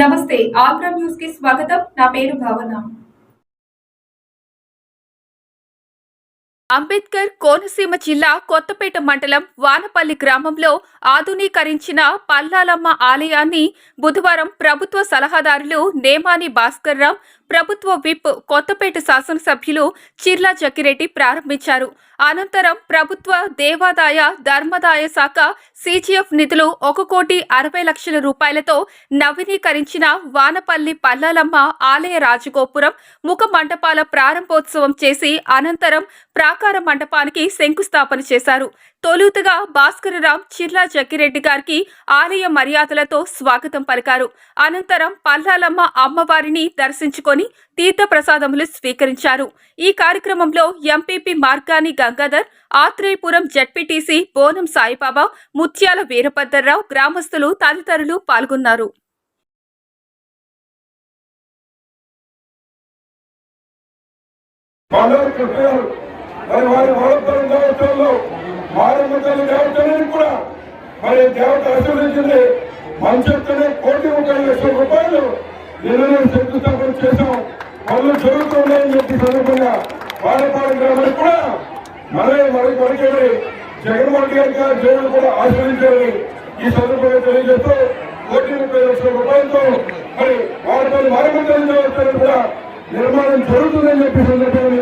నమస్తే ఆగ్రా న్యూస్కి స్వాగతం. నా పేరు భావన. అంబేద్కర్ కోనసీమ జిల్లా కొత్తపేట మండలం వానపల్లి గ్రామంలో ఆధునీకరించిన పల్లాలమ్మ ఆలయాన్ని బుధవారం ప్రభుత్వ సలహాదారులు నేమాని భాస్కర్రావు ప్రభుత్వ విప్ కొత్తపేట శాసనసభ్యులు చిర్లా జక్కిరెడ్డి ప్రారంభించారు. అనంతరం ప్రభుత్వ దేవాదాయ ధర్మదాయ శాఖ సీజీఎఫ్ నిధులు ఒక కోటి అరవై లక్షల రూపాయలతో నవీకరించిన వానపల్లి పల్లాలమ్మ ఆలయ రాజగోపురం ముఖ మంటపాల ప్రారంభోత్సవం చేసి అనంతరం ప్రాకార మంటపానికి శంకుస్థాపన చేశారు. తొలుతగా భాస్కరరావు చిర్లా జక్కిరెడ్డి గారికి ఆలయ మర్యాదలతో స్వాగతం పలికారు. అనంతరం పల్లాలమ్మ అమ్మవారిని దర్శించుకొని తీర్థ ప్రసాదములు స్వీకరించారు. ఈ కార్యక్రమంలో ఎంపీపీ మార్గాని గంగాధర్ ఆత్రేయపురం జడ్పీటీసీ బోనం సాయిబాబా ముత్యాల వీరభద్రరావు గ్రామస్తులు తదితరులు పాల్గొన్నారు. మరి వారి వాడపరం దేవతల్లో మారమ్మ తల్లి కూడా మరి దేవత ఆశీర్వదించింది. మంచెత్తనే కోటి రూపాయలు నిన్ననే శంకుస్థాపన చేశాం. పనులు జరుగుతున్నాయని చెప్పి సందర్భంగా. వాడపాడు గ్రామానికి కూడా మరే మరి మనకేమి జగన్మోహన్ రెడ్డి గారి జగన్ కూడా ఆశ్రయించారని ఈ సందర్భంగా తెలియజేస్తూ కోటి ముప్పై లక్షల రూపాయలతో మరి వాడపల్లి మారమ్మ తల్లి కూడా నిర్మాణం జరుగుతుందని చెప్పి సందర్భంగా